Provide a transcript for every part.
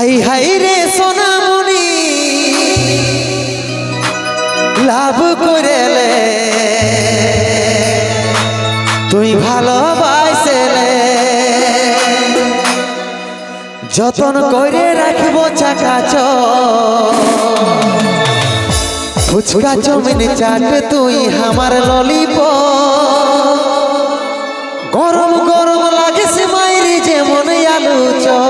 High high রে সোনামণি, লাভ করেলে তুই ভালোবাসেলে। যতন করে রাখব চাকাচ ফুচকা চমিন চাট তুই আমার ললিপ গরম গরম লাগে সে মাইরি যেমন আলু চপ।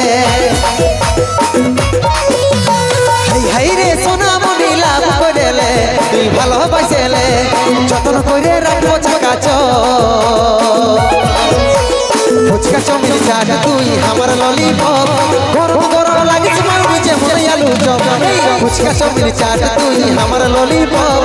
চমিন চাট তুই আমার ললিপপ, গরম গরম লাগিস মারবি যেমন আলু চপ ফুচকা চমিল চাট তুই, আমার ললিপপ।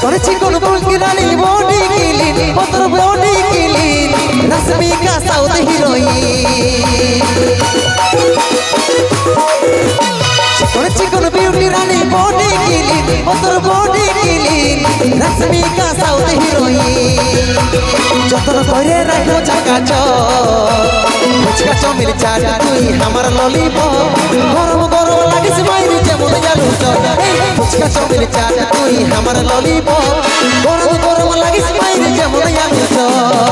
চিকন চিকন বুলকি রানী body killing মতর body killing Rashmika south heroine. চিকন চিকন বিউটি রানী body killing মতর body killing Rashmika south heroine. যতন করে রাখব চাকাচ ফুচকা চমির চাট তুই আমার ললিপপ। ফুচকা চমির চাট তুই আমার ললিপপ। গরম গরম লাগিস মাইরি যেমন আমি চপ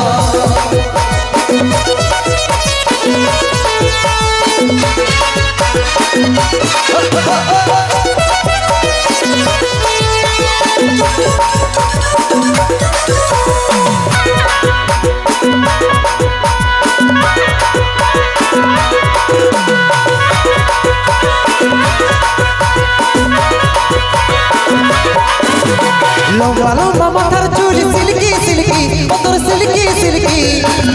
লম্বা মাথার চুল সিল্কি সিল্কি তোর সিল্কি সিল্কি,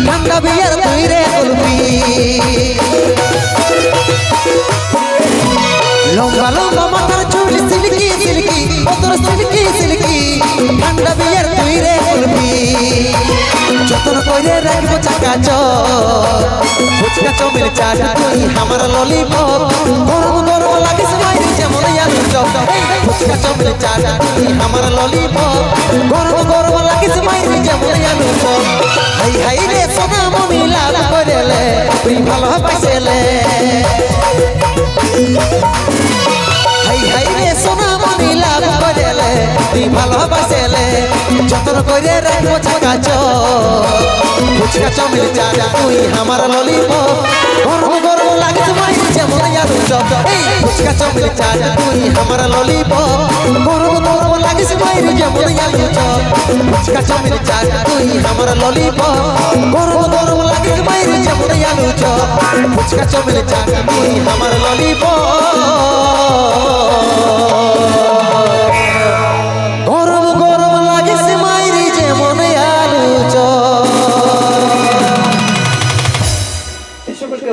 ঠান্ডা বিয়ার তুই রে কুলপি লম্বা মাথার চুল সিল্কি সিল্কি তোর সিল্কি সিল্কি, ঠান্ডা বিয়ার তুই রে কুলপি যতন করে রাখব চাকা ফুচকা চমের চাট তুই আমার ললিপপ। চাট তুই আমার ললিপপ। গরম গরম লাগিস মাইরি যেমন চপ। হাই হাই রে সোনা মনি লাভ করেলে, তুই ভালোবাসেলে হাই হাই রে সোনা মনি লাভ করেলে, তুই ভালোবাসেলে যতন করে রাখব চাকাচ ফুচকা চমির চাট তুই আমার ললিপপ। গরম গরম লাগিস মাই যেমন আলু চপ। ফুচকা চাট তুই আমার ললিপপ। মাই যেমন আলু চপ ফুচকা চমির চাট তুই আমার ললিপপ। গরম গরম লাগিস মাই যেমন আলু চপ ফুচকা চমির চাট তুই আমার ললিপপ।